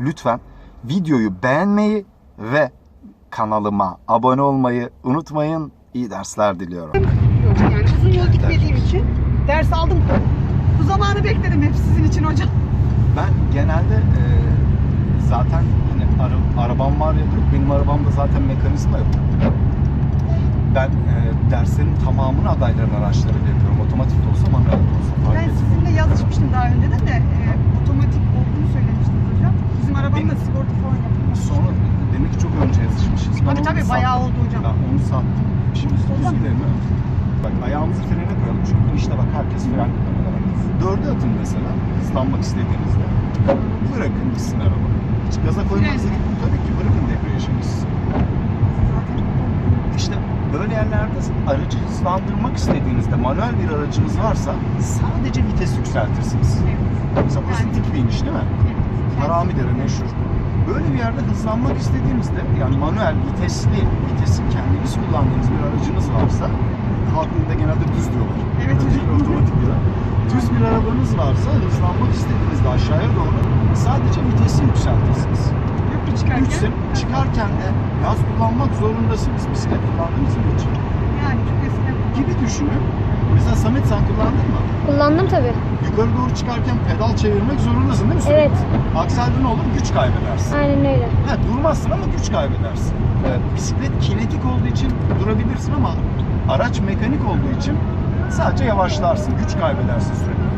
lütfen videoyu beğenmeyi ve kanalıma abone olmayı unutmayın. İyi dersler diliyorum. Yok yani uzun yol gitmediğim için ders aldım. Bu zamanı bekledim hep sizin için hocam. Ben genelde e, zaten hani ara- arabam var ya. Benim arabamda zaten mekanizma yok. Ben e, derslerin tamamını adayların araçlarıyla yapıyorum. Otomatik de olsa manuel de olsa fark Ben etmiyor. sizinle yazışmıştım daha önceden de e, otomatik. Bizim Benim- sigorta falan yapılmış. Sonra demek ki çok önce yazışmışız. Ben Tabii onu tabii sattım. bayağı oldu hocam. Ben onu sattım. Şimdi düz gidelim. evet. Bak ayağımızı frene koyalım. Çünkü işte bak herkes fren kullanıyor. Dörde atın mesela hızlanmak istediğinizde. Bırakın gitsin araba. Hiç gaza koymanıza gerek yok. Tabii ki bırakın debriyajı gitsin. İşte böyle yerlerde aracı hızlandırmak istediğinizde manuel bir aracınız varsa sadece vites yükseltirsiniz. Mesela burası Yani- dik bir iniş değil mi? Haramidere meşhur. Böyle bir yerde hızlanmak istediğinizde yani manuel vitesli, vitesi kendiniz kullandığınız bir aracınız varsa halk dilinde genelde düz diyorlar. Evet. Otomatik diyorlar. Düz bir arabanız varsa hızlanmak istediğinizde aşağıya doğru sadece vitesi yükseltirsiniz. Köprü çıkarken. Güçsün. Çıkarken de gaz kullanmak zorundasınız. Bisiklet kullandığınız için. Yani çok eskiden. Gibi düşünün. Mesela Samet sen kullandın mı? Kullandım tabii. Yukarı doğru çıkarken pedal çevirmek zorundasın değil mi? sürekli? Evet. Akselde ne olur? Güç kaybedersin. Aynen öyle. Ha, durmazsın ama güç kaybedersin. Ee, bisiklet kinetik olduğu için durabilirsin ama araç mekanik olduğu için sadece yavaşlarsın, güç kaybedersin sürekli.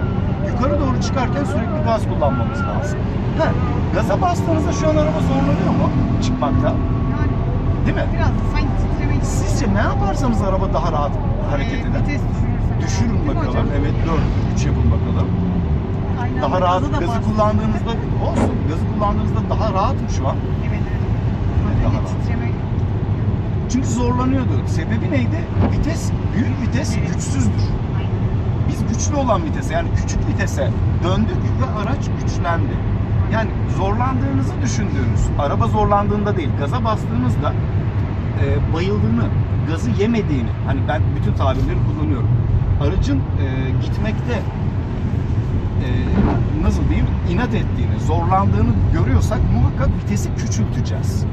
Yukarı doğru çıkarken sürekli gaz kullanmamız lazım. Ha, gaza bastığınızda şu an araba zorlanıyor mu çıkmakta? Yani Değil mi? biraz sanki titremeyi Sizce ne yaparsanız araba daha rahat hareket e, eder? Vites düşürürsen. Düşürün bakalım. Evet 4, 3 yapın bakalım. Aynı Daha rahat gazı gazı kullandığınızda olsun. Gazı kullandığınızda daha rahatım şu an. Evet evet. Daha Böyle rahat. titreme. Çünkü zorlanıyordu. Sebebi neydi? Vites, büyük vites Evet. güçsüzdür. Biz güçlü olan vitese yani küçük vitese döndük ve araç güçlendi. Yani zorlandığınızı düşündüğünüz, araba zorlandığında değil, gaza bastığınızda e, bayıldığını, gazı yemediğini, hani ben bütün tabirleri kullanıyorum. Aracın e, gitmekte e, nasıl diyeyim, inat ettiğini, zorlandığını görüyorsak muhakkak vitesi küçülteceğiz.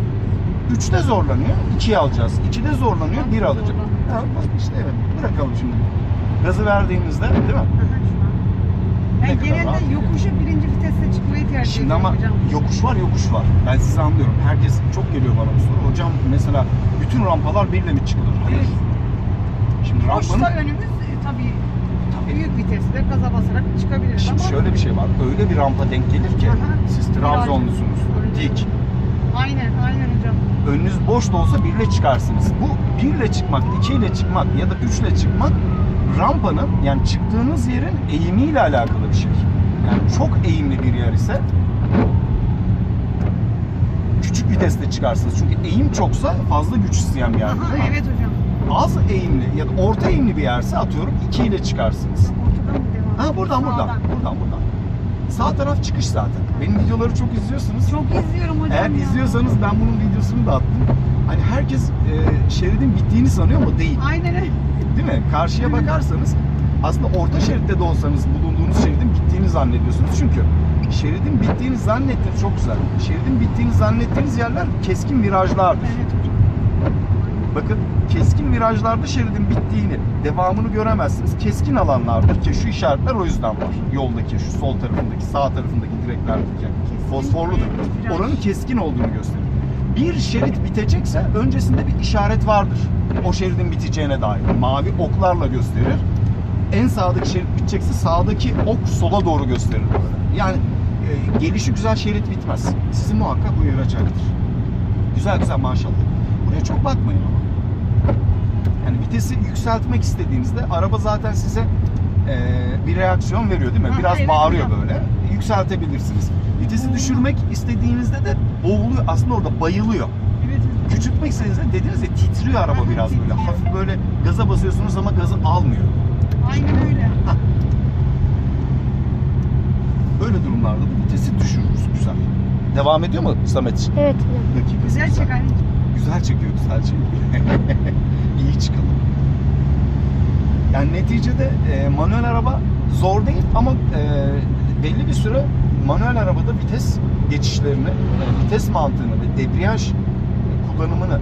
3'te zorlanıyor, 2'ye alacağız. 2'de zorlanıyor, 1 alacak. Ha, bak işte evet, bırakalım şimdi. Gazı verdiğimizde, değil mi? Ne kadar genelde rahat. yokuşa birinci viteste çıkmayı tercih Şimdi ediyorum ama hocam. yokuş var, yokuş var. Ben sizi anlıyorum. Herkes çok geliyor bana bu soru. Hocam mesela bütün rampalar birle mi çıkılır? Hayır. Evet. Şimdi Boşsa rampanın önümüz tabii büyük viteste gaza basarak çıkabiliriz Şimdi ama şöyle bir şey var. Öyle bir rampa denk gelir ki Aha. siz Trabzonlusunuz. Dik. aynen aynen hocam. Önünüz boş da olsa birle çıkarsınız. Bu birle çıkmak, ikiyle çıkmak ya da üçle çıkmak rampanın yani çıktığınız yerin eğimiyle alakalı bir şey. Yani çok eğimli bir yer ise küçük viteste çıkarsınız. Çünkü eğim çoksa fazla güç isteyen bir yer. Aha, evet hocam. Az eğimli ya da orta eğimli bir yerse atıyorum 2 ile çıkarsınız. Ortadan mı devam? Ha buradan buradan. Sağdan. Buradan buradan. Sağ taraf çıkış zaten. Benim videoları çok izliyorsunuz. Çok izliyorum hocam Eğer ya. izliyorsanız ben bunun videosunu da attım. Hani herkes e, şeridin bittiğini sanıyor ama değil. Aynen öyle. Değil mi? Karşıya bakarsanız aslında orta şeritte de olsanız bulunduğunuz şeridin bittiğini zannediyorsunuz. Çünkü şeridin bittiğini zannettiğiniz çok güzel. Şeridin bittiğini zannettiğiniz yerler keskin virajlardır. Evet hocam. Bakın keskin virajlarda şeridin bittiğini, devamını göremezsiniz. Keskin alanlardır ki şu işaretler o yüzden var. Yoldaki, şu sol tarafındaki, sağ tarafındaki direklerdeki. Fosforludur. Oranın keskin olduğunu gösterir. Bir şerit bitecekse öncesinde bir işaret vardır. O şeridin biteceğine dair. Mavi oklarla gösterir. En sağdaki şerit bitecekse sağdaki ok sola doğru gösterir böyle. Yani e, gelişi güzel şerit bitmez. Sizi muhakkak uyaracaktır. Güzel güzel maşallah. Buraya çok bakmayın ama. Yani vitesi yükseltmek istediğinizde araba zaten size e, bir reaksiyon veriyor değil mi? Biraz evet bağırıyor hocam. böyle. Yükseltebilirsiniz. Vitesi düşürmek istediğinizde de boğuluyor. Aslında orada bayılıyor. Evet hocam. Küçültmek istediğinizde dediğiniz ya titriyor araba Aha, biraz böyle. titriyor. Hafif böyle gaza basıyorsunuz ama gazı almıyor. Aynen öyle. Öyle durumlarda da vitesi düşürürüz. Güzel. Devam ediyor mu Samet? Evet. Dakikası Güzel çek anneciğim. Güzel çekiyor, güzel çekiyor. İyi çıkalım. Yani neticede e, manuel araba zor değil ama e, belli bir süre manuel arabada vites geçişlerini, e, vites mantığını ve debriyaj kullanımını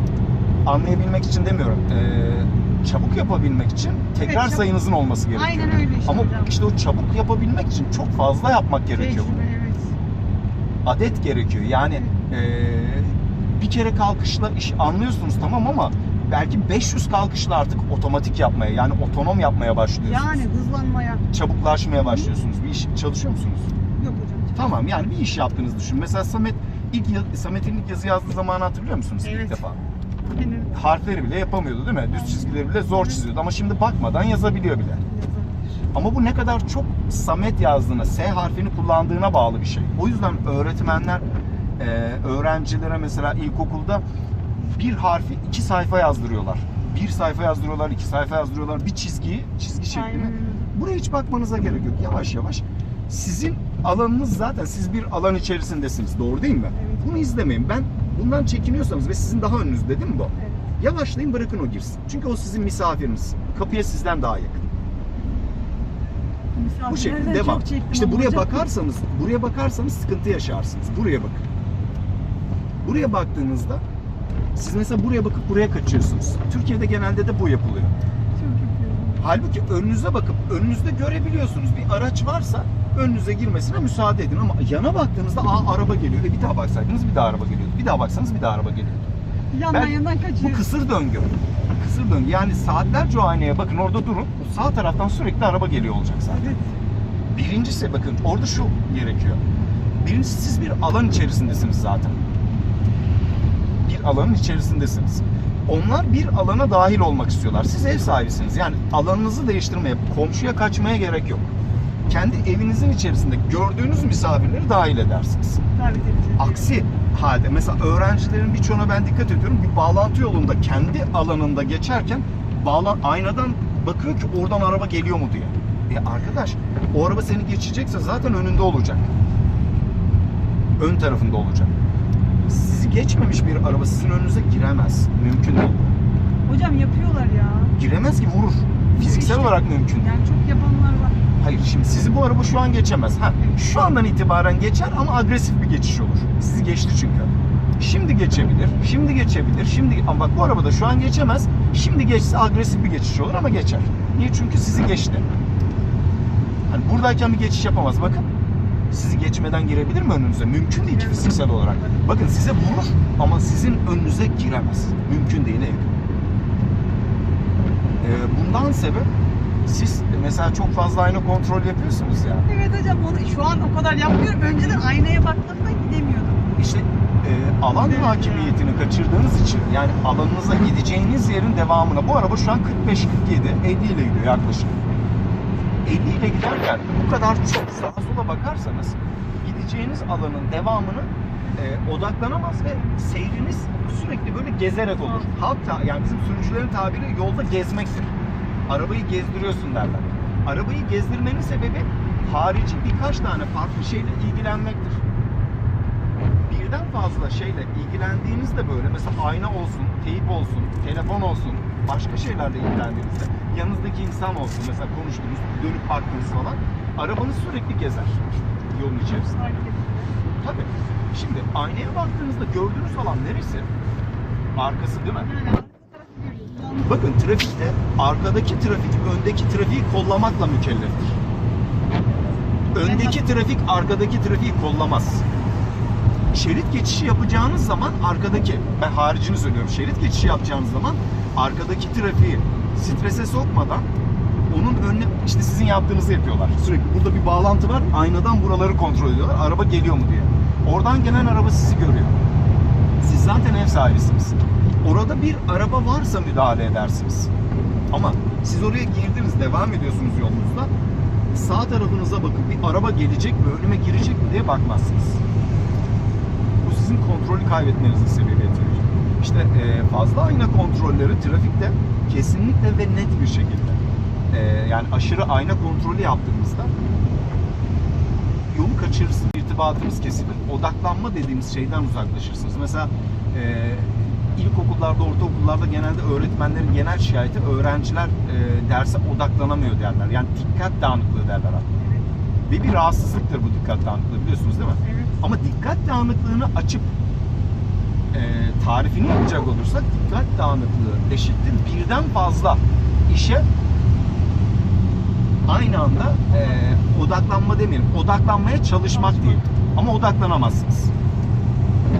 anlayabilmek için demiyorum. e, çabuk yapabilmek için tekrar çabuk. sayınızın olması gerekiyor. Aynen öyle işte Ama hocam. işte o çabuk yapabilmek için çok fazla yapmak gerekiyor. Tecrübe, evet. Adet gerekiyor. Yani e, bir kere kalkışla iş anlıyorsunuz tamam ama belki 500 kalkışla artık otomatik yapmaya yani otonom yapmaya başlıyorsunuz. Yani hızlanmaya çabuklaşmaya başlıyorsunuz. Bir iş çalışıyor musunuz? yok hocam. Tamam yani bir iş yaptığınızı düşün. Mesela Samet ilk Samet'in ilk yazı yazdığı zamanı hatırlıyor musunuz ilk Evet. defa? Benim Harfleri bile yapamıyordu değil mi? Düz çizgileri bile zor Evet. çiziyordu ama şimdi bakmadan yazabiliyor bile. yazabilir. Ama bu ne kadar çok Samet yazdığına, S harfini kullandığına bağlı bir şey. O yüzden öğretmenler e, öğrencilere mesela ilkokulda bir harfi iki sayfa yazdırıyorlar. Bir sayfa yazdırıyorlar, iki sayfa yazdırıyorlar. Bir çizgiyi, çizgi şeklini. Aynen. Buraya hiç bakmanıza gerek yok. Yavaş yavaş. Sizin alanınız zaten siz bir alan içerisindesiniz. Doğru değil mi? Evet. Bunu izlemeyin. Ben bundan çekiniyorsanız ve sizin daha önünüzde değil mi bu? Evet. Yavaşlayın bırakın o girsin. Çünkü o sizin misafiriniz. Kapıya sizden daha yakın. Bu şekilde devam. İşte buraya hocam. bakarsanız, buraya bakarsanız sıkıntı yaşarsınız. Buraya bakın. Buraya baktığınızda siz mesela buraya bakıp buraya kaçıyorsunuz. Türkiye'de genelde de bu yapılıyor. Halbuki önünüze bakıp önünüzde görebiliyorsunuz. Bir araç varsa önünüze girmesine müsaade edin ama yana baktığınızda aa araba geliyor. E bir daha baksaydınız bir daha araba geliyordu. Bir daha baksanız bir daha araba geliyordu. Yandan Ben- yandan Bu kaçıyor. kısır döngü. Kısır döngü. Yani saatlerce o aynaya bakın orada durun. Sağ taraftan sürekli araba geliyor olacak zaten. Evet. Birincisi bakın orada şu gerekiyor. Birincisi siz bir alan içerisindesiniz zaten. Bir alanın içerisindesiniz. Onlar bir alana dahil olmak istiyorlar. Siz ev sahibisiniz. Yani alanınızı değiştirmeye, komşuya kaçmaya gerek yok. Kendi evinizin içerisinde gördüğünüz misafirleri dahil edersiniz. Davet. Aksi halde mesela öğrencilerin birçoğuna ben dikkat ediyorum. Bir bağlantı yolunda kendi alanında geçerken bağlan aynadan bakıyor ki oradan araba geliyor mu diye. E arkadaş o araba seni geçecekse zaten önünde olacak. Ön tarafında olacak. Sizi geçmemiş bir araba sizin önünüze giremez. Mümkün değil. Hocam yapıyorlar ya. Giremez ki vurur. Fiziksel İşte. olarak mümkün değil. Yani çok yapanlar var. Hayır şimdi sizi bu araba şu an geçemez. Ha, şu andan itibaren geçer ama agresif bir geçiş olur. Sizi geçti çünkü. Şimdi geçebilir, şimdi geçebilir, şimdi ama bak bu arabada şu an geçemez. Şimdi geçse agresif bir geçiş olur ama geçer. Niye? Çünkü sizi geçti. Hani buradayken bir geçiş yapamaz. Bakın sizi geçmeden girebilir mi önünüze? Mümkün değil ki fiziksel olarak. Bakın size vurur ama sizin önünüze giremez. Mümkün değil. Evet. Ee, bundan sebep siz mesela çok fazla ayna kontrol yapıyorsunuz ya. Evet hocam onu şu an o kadar yapmıyorum. Önceden aynaya baktığımda gidemiyordum. İşte e, alan Evet. hakimiyetini kaçırdığınız için yani alanınıza gideceğiniz yerin devamına bu araba şu an 45 47 50 ile gidiyor yaklaşık. 50 ile giderken bu kadar çok sağa sola bakarsanız gideceğiniz alanın devamını e, odaklanamaz ve seyriniz sürekli böyle gezerek olur. Hatta yani bizim sürücülerin tabiri yolda gezmektir. Arabayı gezdiriyorsun derler. Arabayı gezdirmenin sebebi harici birkaç tane farklı şeyle ilgilenmektir birden fazla şeyle ilgilendiğinizde böyle mesela ayna olsun, teyip olsun, telefon olsun, başka şeylerle ilgilendiğinizde yanınızdaki insan olsun mesela konuştunuz, dönüp baktınız falan arabanız sürekli gezer yolun içerisinde. Tabii. Şimdi aynaya baktığınızda gördüğünüz alan neresi? Arkası değil mi? Bakın trafikte arkadaki trafik öndeki trafiği kollamakla mükelleftir. Öndeki trafik arkadaki trafiği kollamaz. Şerit geçişi yapacağınız zaman arkadaki, ben haricini söylüyorum, şerit geçişi yapacağınız zaman arkadaki trafiği strese sokmadan onun önüne işte sizin yaptığınızı yapıyorlar. Sürekli burada bir bağlantı var. Aynadan buraları kontrol ediyorlar. Araba geliyor mu diye. Oradan gelen araba sizi görüyor. Siz zaten ev sahibisiniz. Orada bir araba varsa müdahale edersiniz. Ama siz oraya girdiniz, devam ediyorsunuz yolunuzda. Sağ tarafınıza bakıp bir araba gelecek mi, önüme girecek mi diye bakmazsınız. Bu sizin kontrolü kaybetmenizin sebebiyet verir. İşte e, fazla ayna kontrolleri trafikte kesinlikle ve net bir şekilde e, yani aşırı ayna kontrolü yaptığımızda yolu kaçırırsınız, irtibatınız kesilir. Odaklanma dediğimiz şeyden uzaklaşırsınız. Mesela e, ilkokullarda, ortaokullarda genelde öğretmenlerin genel şikayeti öğrenciler e, derse odaklanamıyor derler. Yani dikkat dağınıklığı derler hatta. Ve bir rahatsızlıktır bu dikkat dağınıklığı biliyorsunuz değil mi? Evet. Ama dikkat dağınıklığını açıp tarifini yapacak olursak dikkat dağınıklığı eşittir birden fazla işe aynı anda e, odaklanma demeyelim. Odaklanmaya çalışmak değil. Ama odaklanamazsınız.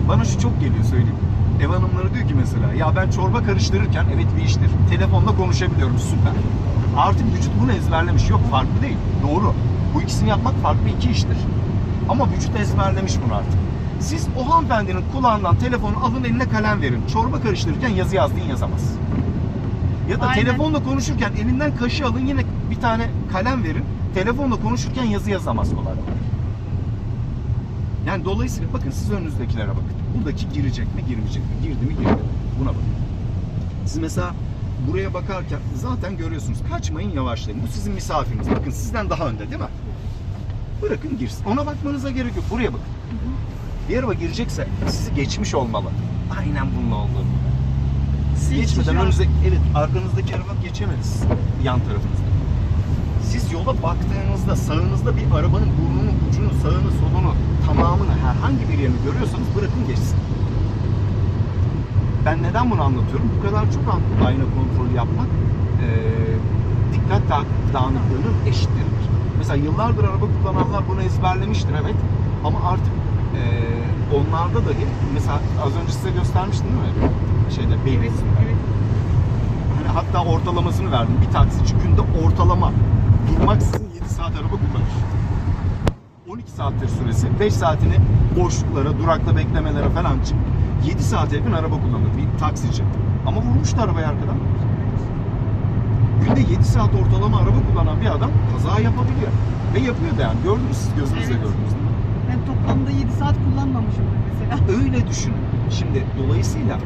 Bana şu çok geliyor söyleyeyim. Ev hanımları diyor ki mesela ya ben çorba karıştırırken evet bir iştir. Telefonla konuşabiliyorum süper. Artık vücut bunu ezberlemiş. Yok farklı değil. Doğru. Bu ikisini yapmak farklı iki iştir. Ama vücut ezberlemiş bunu artık. Siz o hanımefendinin kulağından telefonu alın eline kalem verin. Çorba karıştırırken yazı yazdığın yazamaz. Ya da Aynen. telefonla konuşurken elinden kaşığı alın yine bir tane kalem verin. Telefonla konuşurken yazı yazamaz kolay kolay. Yani dolayısıyla bakın siz önünüzdekilere bakın. Buradaki girecek mi girmeyecek mi? Girdi mi girmedi mi? Buna bakın. Siz mesela buraya bakarken zaten görüyorsunuz. Kaçmayın yavaşlayın. Bu sizin misafiriniz. Bakın sizden daha önde değil mi? Bırakın girsin. Ona bakmanıza gerek yok. Buraya bakın. Bir araba girecekse sizi geçmiş olmalı. Aynen bunun olduğunu. Siz geçmeden ya. önünüze, evet arkanızdaki araba geçemedi siz yan tarafınızda. Siz yola baktığınızda sağınızda bir arabanın burnunun ucunu, sağını, solunu, tamamını herhangi bir yerini görüyorsanız bırakın geçsin. Ben neden bunu anlatıyorum? Bu kadar çok ayna kontrolü yapmak eee, dikkat da- dağınıklığının eşittiridir. Mesela yıllardır araba kullananlar bunu ezberlemiştir evet. Ama artık eee, onlarda dahi mesela az önce size göstermiştim değil mi? Şeyde Evet. Beylikdüzü'nde. Evet. Hani hatta ortalamasını verdim. Bir taksici günde ortalama durmaksızın 7 saat araba kullanır. 12 saattir süresi. 5 saatini boşluklara, durakta beklemelere falan için 7 saate yakın araba kullanır bir taksici. Ama vurmuştu arabayı arkadan. Günde 7 saat ortalama araba kullanan bir adam kaza yapabiliyor. Ve yapıyor da yani. Gördünüz siz gözünüzle Evet. gördünüz Ben toplamda 7 saat kullanmamışımdır mesela. öyle düşünün. Şimdi dolayısıyla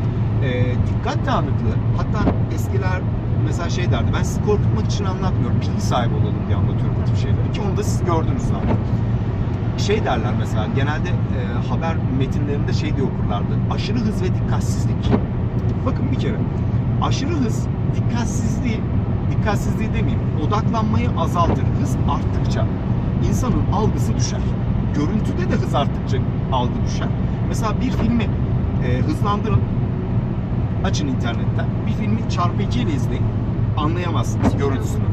e, dikkat dağınıklığı hatta eskiler mesela şey derdi ben sizi korkutmak için anlatmıyorum bilgi sahibi olalım diye anlatıyorum bu tip şeyleri ki onu da siz gördünüz zaten. Şey derler mesela genelde e, haber metinlerinde şey diye okurlardı aşırı hız ve dikkatsizlik. Bakın bir kere aşırı hız dikkatsizliği dikkatsizliği demeyeyim odaklanmayı azaltır. Hız arttıkça insanın algısı düşer. Görüntüde de hız arttıkça algı düşer. Mesela bir filmi e, hızlandırın. Açın internetten. Bir filmi çarpı 2 ile izleyin. Anlayamazsınız görüntüsünü.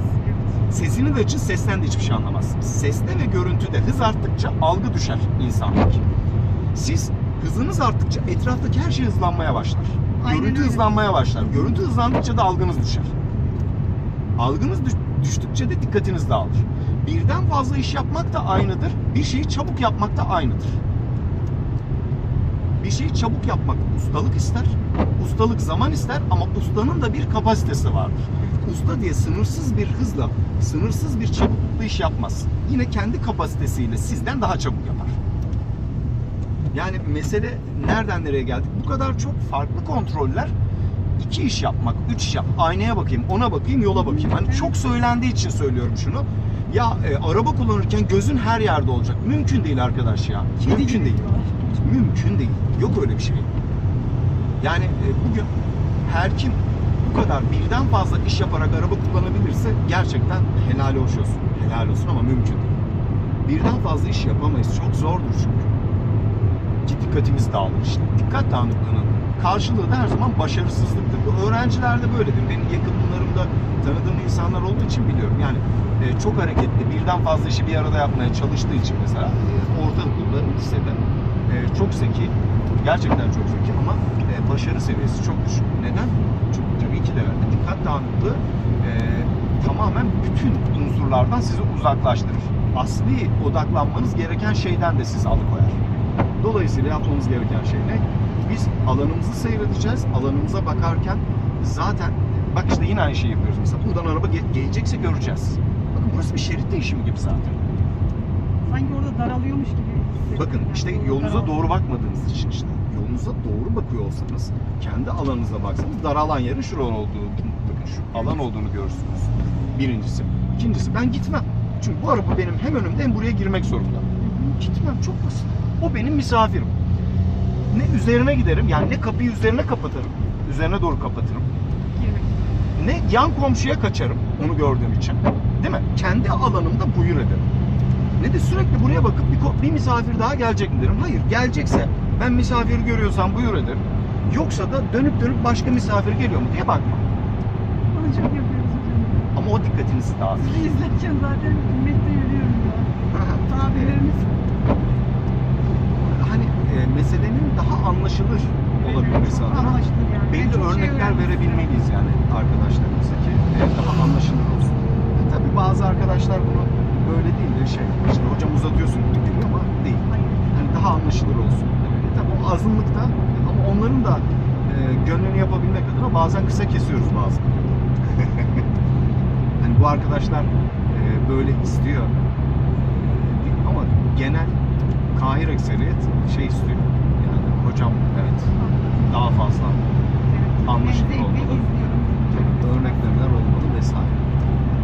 Sesini de açın, sesten de hiçbir şey anlamazsınız. Seste ve görüntüde hız arttıkça algı düşer insandaki. Siz hızınız arttıkça etraftaki her şey hızlanmaya başlar. Aynen Görüntü öyle. hızlanmaya başlar. Görüntü hızlandıkça da algınız düşer. Algınız düş- düştükçe de dikkatiniz dağılır. Birden fazla iş yapmak da aynıdır. Bir şeyi çabuk yapmak da aynıdır. Bir şeyi çabuk yapmak ustalık ister. Ustalık zaman ister ama ustanın da bir kapasitesi vardır. Usta diye sınırsız bir hızla, sınırsız bir çabuklukla iş yapmaz. Yine kendi kapasitesiyle sizden daha çabuk yapar. Yani mesele nereden nereye geldik? Bu kadar çok farklı kontroller iki iş yapmak, üç iş yap. Aynaya bakayım, ona bakayım, yola bakayım. Hani çok söylendiği için söylüyorum şunu. Ya e, araba kullanırken gözün her yerde olacak. Mümkün değil arkadaş ya. Kedi Mümkün değil. Mümkün değil. Yok öyle bir şey. Yani e, bugün her kim bu kadar birden fazla iş yaparak araba kullanabilirse gerçekten helal olsun. Helal olsun ama mümkün değil. Birden fazla iş yapamayız. Çok zordur çünkü. Ki dikkatimiz dağılır işte. Dikkat dağınıklığının karşılığı da her zaman başarısızlıktır. Bu öğrencilerde böyledir. Benim yakınlarımda tanıdığım insanlar olduğu için biliyorum. Yani e, çok hareketli, birden fazla işi bir arada yapmaya çalıştığı için mesela e, ortaokulda, lisede e, çok zeki, gerçekten çok zeki ama e, başarı seviyesi çok düşük. Neden? Çünkü tabii ki de. Dikkat dağınıklığı e, tamamen bütün unsurlardan sizi uzaklaştırır. Asli odaklanmanız gereken şeyden de sizi alıkoyar. Dolayısıyla yapmamız gereken şey ne? Biz alanımızı seyredeceğiz. Alanımıza bakarken zaten bak işte yine aynı şeyi yapıyoruz mesela. Buradan araba ge- gelecekse göreceğiz. Bakın burası bir şerit değişimi gibi zaten. Sanki orada daralıyormuş gibi. Bakın yani. işte Yol yolunuza doğru bakmadığınız için işte. Yolunuza doğru bakıyor olsanız, kendi alanınıza baksanız daralan yerin şura olduğu, bakın şu alan olduğunu görürsünüz. Birincisi. İkincisi ben gitmem. Çünkü bu araba benim hem önümde hem buraya girmek zorunda. Gitmem çok basit. O benim misafirim. Ne üzerine giderim yani ne kapıyı üzerine kapatırım. Üzerine doğru kapatırım. Ne yan komşuya kaçarım onu gördüğüm için. Değil mi? Kendi alanımda buyur ederim. ne de sürekli buraya bakıp bir, bir misafir daha gelecek mi derim. Hayır gelecekse ben misafiri görüyorsam buyur ederim. Yoksa da dönüp dönüp başka misafir geliyor mu diye bakma. Onu çok yapıyoruz hocam. Ama o dikkatinizi dağıtır. Sizi izlerken zaten ümmette yürüyorum ya. Tabirlerimiz hani e, meselenin daha anlaşılır olabilmesi adına yani. Belli çok şey örnekler öğrendim. verebilmeliyiz yani arkadaşlarımıza ki e, daha anlaşılır olsun. E, tabii bazı arkadaşlar bunu böyle değil de şey işte hocam uzatıyorsun geliyor ama değil. Yani daha anlaşılır olsun. E, tabii o azınlıkta ama onların da e, gönlünü yapabilmek adına bazen kısa kesiyoruz bazı. hani bu arkadaşlar e, böyle istiyor. E, ama genel kahir ekseriyet şey istiyor. Yani hocam evet daha fazla Evet. Anlaşılır olmalı. izliyorum. örneklemler olmalı vesaire.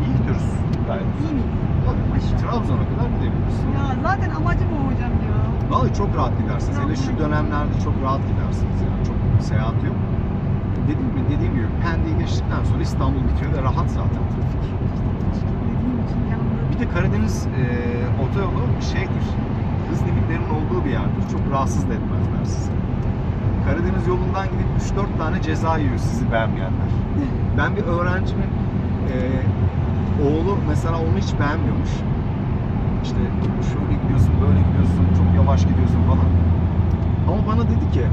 İyi gidiyoruz gayet. İyi miyiz? Tabii, Maşallah. Trabzon'a kadar gidebiliriz. Ya zaten amacım o hocam ya. Vallahi çok rahat gidersiniz. Hele şu dönemlerde çok rahat gidersiniz yani. Çok seyahat yok. Dediğim gibi, dediğim gibi Pendik'i geçtikten sonra İstanbul bitiyor ve rahat zaten trafik. Bir de Karadeniz e, otoyolu şeydir. Hız limitlerinin olduğu bir yerdir. Çok rahatsız da etmezler sizi. Karadeniz yolundan gidip 3-4 tane ceza yiyor sizi beğenmeyenler. Ben bir öğrencimin e, oğlu mesela onu hiç beğenmiyormuş. İşte şöyle gidiyorsun, böyle gidiyorsun, çok yavaş gidiyorsun falan. Ama bana dedi ki,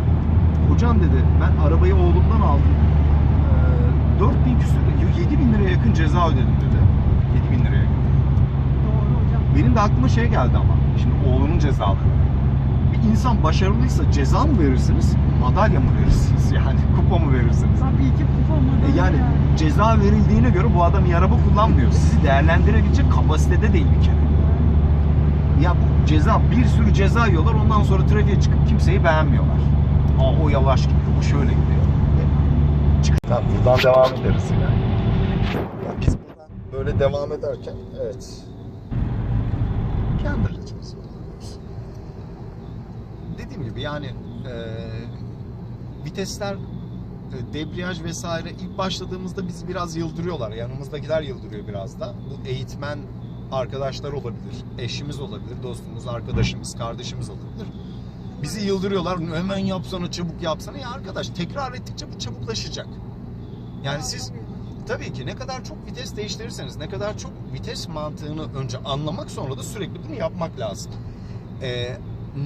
hocam dedi ben arabayı oğlumdan aldım. E, 4000 küsür, 7000 liraya yakın ceza ödedim dedi. 7000 liraya yakın. Benim de aklıma şey geldi ama. Şimdi oğlunun cezaları. Bir insan başarılıysa ceza mı verirsiniz? Madalya mı verirsiniz? Yani kupa mı verirsiniz? Tabii ki kupamı. E yani ceza verildiğine göre bu adam iyi araba kullanmıyor. Sizi değerlendirebilecek kapasitede değil bir kere. Ya bu ceza, bir sürü ceza yiyorlar ondan sonra trafiğe çıkıp kimseyi beğenmiyorlar. Aa o yavaş gidiyor, bu şöyle gidiyor. Çık. buradan devam ederiz yine. Biz buradan böyle devam ederken, evet. Kullanıyoruz. Dediğim gibi yani e, vitesler e, debriyaj vesaire ilk başladığımızda bizi biraz yıldırıyorlar. Yanımızdakiler yıldırıyor biraz da. Bu eğitmen arkadaşlar olabilir, eşimiz olabilir, dostumuz, arkadaşımız, kardeşimiz olabilir. Bizi yıldırıyorlar. Hemen yapsana, çabuk yapsana. Ya arkadaş tekrar ettikçe bu çabuklaşacak. Yani siz tabii ki ne kadar çok vites değiştirirseniz, ne kadar çok vites mantığını önce anlamak sonra da sürekli bunu yapmak lazım. Ee,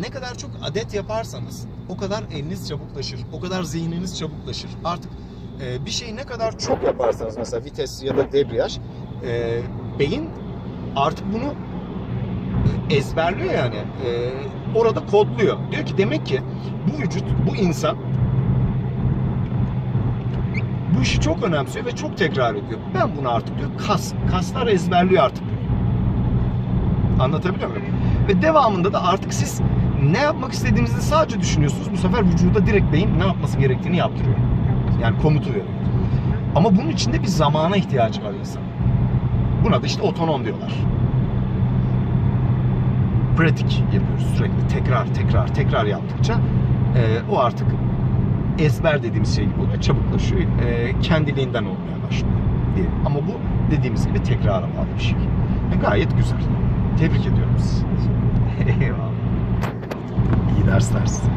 ne kadar çok adet yaparsanız o kadar eliniz çabuklaşır, o kadar zihniniz çabuklaşır. Artık e, bir şeyi ne kadar çok yaparsanız mesela vites ya da debriyaj e, beyin artık bunu ezberliyor yani. E, orada kodluyor. Diyor ki demek ki bu vücut, bu insan işi çok önemsiyor ve çok tekrar ediyor. Ben bunu artık diyor kas, kaslar ezberliyor artık. Anlatabiliyor muyum? Ve devamında da artık siz ne yapmak istediğinizi sadece düşünüyorsunuz. Bu sefer vücuda direkt beyin ne yapması gerektiğini yaptırıyor. Yani komutu veriyor. Ama bunun için de bir zamana ihtiyacı var insan. Buna da işte otonom diyorlar. Pratik yapıyoruz sürekli. Tekrar, tekrar, tekrar yaptıkça e, o artık ezber dediğimiz şey gibi oluyor. Çabuklaşıyor. E, kendiliğinden olmaya başlıyor. diyelim. Ama bu dediğimiz gibi tekrara bağlı bir şey. E, gayet güzel. Tebrik ediyorum sizi. Eyvallah. İyi dersler size.